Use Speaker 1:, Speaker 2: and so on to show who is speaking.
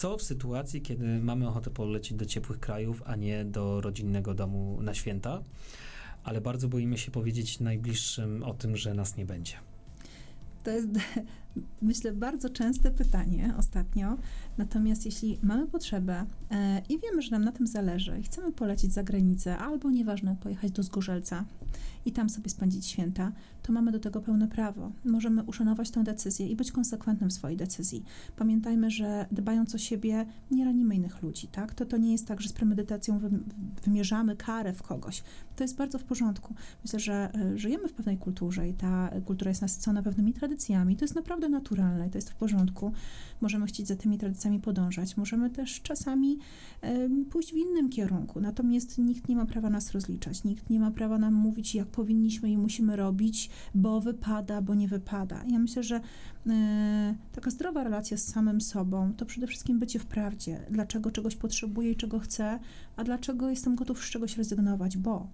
Speaker 1: Co w sytuacji, kiedy mamy ochotę polecieć do ciepłych krajów, a nie do rodzinnego domu na święta, ale bardzo boimy się powiedzieć najbliższym o tym, że nas nie będzie?
Speaker 2: To jest, myślę, bardzo częste pytanie ostatnio. Natomiast jeśli mamy potrzebę e, i wiemy, że nam na tym zależy i chcemy polecieć za granicę, albo nieważne, pojechać do Zgorzelca i tam sobie spędzić święta, to mamy do tego pełne prawo. Możemy uszanować tę decyzję i być konsekwentnym w swojej decyzji. Pamiętajmy, że dbając o siebie, nie ranimy innych ludzi, tak? To, to nie jest tak, że z premedytacją wy, wymierzamy karę w kogoś. To jest bardzo w porządku. Myślę, że e, żyjemy w pewnej kulturze i ta kultura jest nasycona pewnymi tradycjami. To jest naprawdę naturalne i to jest w porządku. Możemy chcieć za tymi tradycjami podążać. Możemy też czasami pójść w innym kierunku. Natomiast nikt nie ma prawa nas rozliczać. Nikt nie ma prawa nam mówić, jak powinniśmy i musimy robić, bo wypada, bo nie wypada. Ja myślę, że e, taka zdrowa relacja z samym sobą to przede wszystkim bycie w prawdzie. Dlaczego czegoś potrzebuję i czego chcę, a dlaczego jestem gotów z czegoś rezygnować, bo